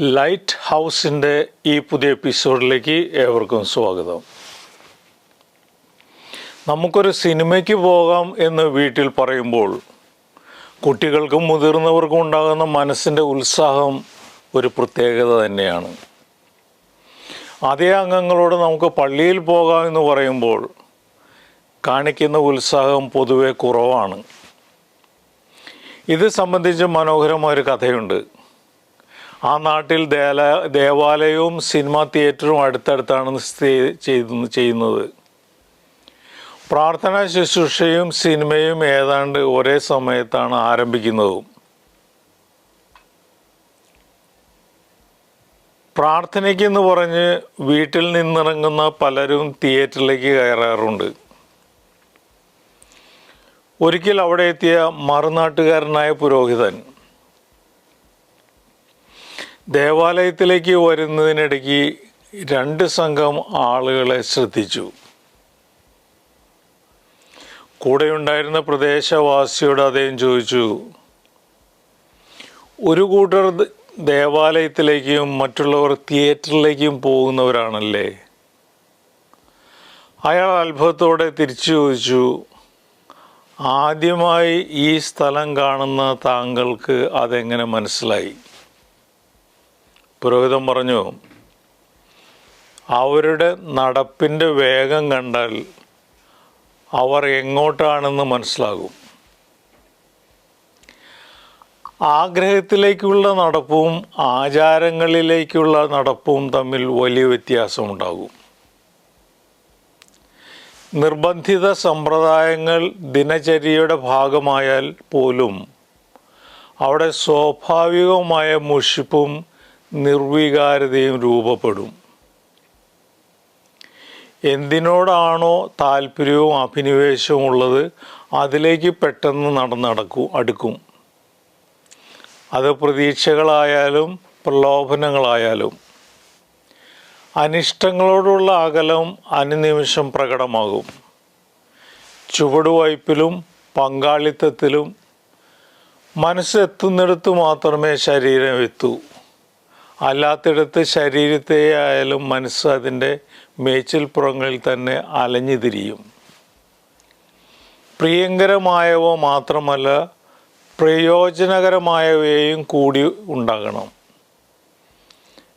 Light ഹൗസിന്റെ ഈ പുതിയ എപ്പിസോഡിലേക്ക് ഏവർക്കും സ്വാഗതം. നമുക്കൊരു സിനിമയ്ക്ക് പോകാം എന്ന് വീട്ടിൽ പറയുമ്പോൾ കുട്ടികൾക്കും മുതിർന്നവർക്കും ഉണ്ടാകുന്ന മനസ്സിന്റെ ഉത്സാഹം ഒരു പ്രത്യേകത തന്നെയാണ്. അതേ അംഗങ്ങളോട് നമുക്ക് പള്ളിയിൽ പോകാം എന്ന് പറയുമ്പോൾ കാണിക്കുന്ന ഉത്സാഹം പൊതുവെ കുറവാണ്. ഇത് സംബന്ധിച്ച് മനോഹരമായൊരു കഥയുണ്ട്. ആ നാട്ടിൽ ദേവാലയവും സിനിമാ തിയേറ്ററും അടുത്തടുത്താണ് ചെയ്യുന്നത്. പ്രാർത്ഥനാ ശുശ്രൂഷയും സിനിമയും ഏതാണ്ട് ഒരേ സമയത്താണ് ആരംഭിക്കുന്നതും. പ്രാർത്ഥനയ്ക്കെന്ന് പറഞ്ഞ് വീട്ടിൽ നിന്നിറങ്ങുന്ന പലരും തിയേറ്ററിലേക്ക് കയറാറുണ്ട്. ഒരിക്കൽ അവിടെ എത്തിയ മറുനാട്ടുകാരനായ പുരോഹിതൻ ദേവാലയത്തിലേക്ക് വരുന്നതിനിടയ്ക്ക് രണ്ട് സംഘം ആളുകളെ ശ്രദ്ധിച്ചു. കൂടെയുണ്ടായിരുന്ന പ്രദേശവാസിയോട് അദ്ദേഹം ചോദിച്ചു ഒരു കൂട്ടർ ദേവാലയത്തിലേക്കും മറ്റുള്ളവർ തിയേറ്ററിലേക്കും പോകുന്നവരാണല്ലേ? അയാൾ അത്ഭുതത്തോടെ തിരിച്ചു ചോദിച്ചു ആദ്യമായി ഈ സ്ഥലം കാണുന്ന താങ്കൾക്ക് അതെങ്ങനെ മനസ്സിലായി? പുരോഹിതൻ പറഞ്ഞു അവരുടെ നടപ്പിന്റെ വേഗം കണ്ടാൽ അവർ എങ്ങോട്ടാണെന്ന് മനസ്സിലാകും. ആഗ്രഹത്തിലേക്കുള്ള നടപ്പും ആചാരങ്ങളിലേക്കുള്ള നടപ്പും തമ്മിൽ വലിയ വ്യത്യാസമുണ്ടാകും. നിർബന്ധിത സമ്പ്രദായങ്ങൾ ദിനചര്യയുടെ ഭാഗമായാൽ പോലും അവിടെ സ്വാഭാവികമായ മുഷിപ്പും നിർവികാരതയും രൂപപ്പെടും. എന്തിനോടാണോ താല്പര്യവും അഭിനിവേശവും ഉള്ളത് അതിലേക്ക് പെട്ടെന്ന് നടന്നടക്കും അടുക്കും. അത് പ്രതീക്ഷകളായാലും പ്രലോഭനങ്ങളായാലും. അനിഷ്ടങ്ങളോടുള്ള അകലം അനുനിമിഷം പ്രകടമാകും. ചുവടുവയ്പിലും പങ്കാളിത്തത്തിലും മനസ്സെത്തുന്നിടത്ത് മാത്രമേ ശരീരം എത്തൂ. അല്ലാത്തിടത്ത് ശരീരത്തെ ആയാലും മനസ്സ് അതിന്റെ മേച്ചിൽപ്പുറങ്ങളിൽ തന്നെ അലഞ്ഞു തിരിയും പ്രിയങ്കരമായവ മാത്രമല്ല പ്രയോജനകരമായവയും കൂടി ഉണ്ടാകണം.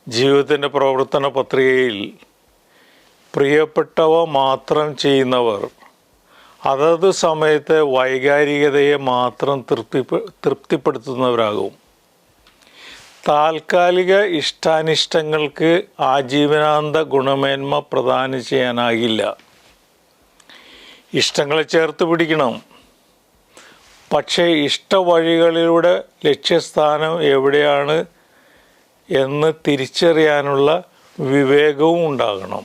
ജീവിതത്തിന്റെ പ്രവർത്തന പത്രികയിൽ പ്രിയപ്പെട്ടവ മാത്രം ചെയ്യുന്നവർ അതത് സമയത്തെ വൈകാരികതയെ മാത്രം തൃപ്തി തൃപ്തിപ്പെടുത്തുന്നവരാകും. താൽക്കാലിക ഇഷ്ടാനിഷ്ടങ്ങൾക്ക് ആജീവനാന്ത ഗുണമേന്മ പ്രദാനം ചെയ്യാനാകില്ല. ഇഷ്ടങ്ങളെ ചേർത്ത് പിടിക്കണം. പക്ഷേ ഇഷ്ടവഴികളിലൂടെ ലക്ഷ്യസ്ഥാനം എവിടെയാണ് എന്ന് തിരിച്ചറിയാനുള്ള വിവേകവും ഉണ്ടാകണം.